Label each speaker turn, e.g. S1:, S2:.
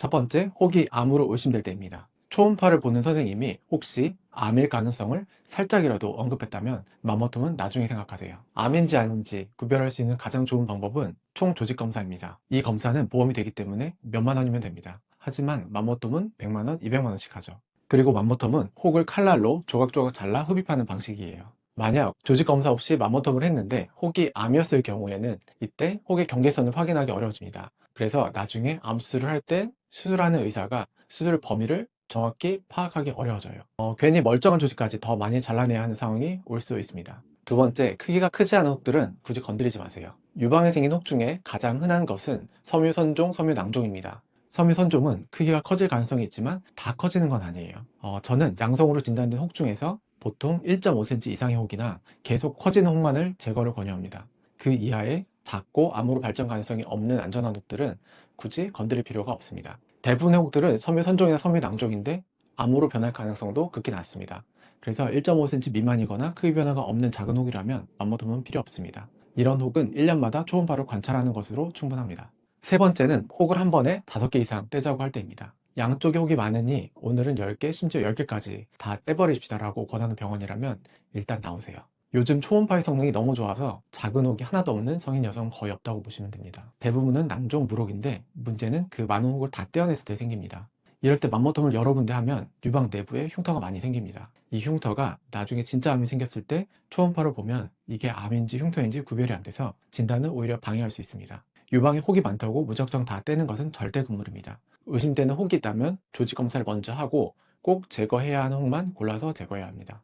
S1: 첫 번째, 혹이 암으로 의심될 때입니다. 초음파를 보는 선생님이 혹시 암일 가능성을 살짝이라도 언급했다면 맘모톰은 나중에 생각하세요. 암인지 아닌지 구별할 수 있는 가장 좋은 방법은 총조직 검사입니다. 이 검사는 보험이 되기 때문에 몇만 원이면 됩니다. 하지만 맘모톰은 100만 원, 200만 원씩 하죠. 그리고 맘모톰은 혹을 칼날로 조각조각 잘라 흡입하는 방식이에요. 만약 조직 검사 없이 맘모톰을 했는데 혹이 암이었을 경우에는 이때 혹의 경계선을 확인하기 어려워집니다. 그래서 나중에 암 수술을 할 때 수술하는 의사가 수술 범위를 정확히 파악하기 어려워져요. 어, 괜히 멀쩡한 조직까지 더 많이 잘라내야 하는 상황이 올 수 있습니다. 두 번째, 크기가 크지 않은 혹들은 굳이 건드리지 마세요. 유방에 생긴 혹 중에 가장 흔한 것은 섬유선종, 섬유낭종입니다. 섬유선종은 크기가 커질 가능성이 있지만 다 커지는 건 아니에요. 어, 저는 양성으로 진단된 혹 중에서 보통 1.5cm 이상의 혹이나 계속 커지는 혹만을 제거를 권유합니다. 그 이하의 작고 암으로 발전 가능성이 없는 안전한 혹들은 굳이 건드릴 필요가 없습니다. 대부분의 혹들은 섬유 선종이나 섬유 낭종인데 암으로 변할 가능성도 극히 낮습니다. 그래서 1.5cm 미만이거나 크기 변화가 없는 작은 혹이라면 맘모톰은 필요 없습니다. 이런 혹은 1년마다 초음파로 관찰하는 것으로 충분합니다. 세 번째는 혹을 한 번에 5개 이상 떼자고 할 때입니다. 양쪽에 혹이 많으니 오늘은 10개, 심지어 10개까지 다 떼버립시다 라고 권하는 병원이라면 일단 나오세요. 요즘 초음파의 성능이 너무 좋아서 작은 혹이 하나도 없는 성인 여성은 거의 없다고 보시면 됩니다. 대부분은 낭종 무록인데 문제는 그 많은 혹을 다 떼어냈을 때 생깁니다. 이럴 때 맘모톰을 여러 군데 하면 유방 내부에 흉터가 많이 생깁니다. 이 흉터가 나중에 진짜 암이 생겼을 때 초음파로 보면 이게 암인지 흉터인지 구별이 안 돼서 진단을 오히려 방해할 수 있습니다. 유방에 혹이 많다고 무작정 다 떼는 것은 절대 금물입니다. 의심되는 혹이 있다면 조직 검사를 먼저 하고 꼭 제거해야 하는 혹만 골라서 제거해야 합니다.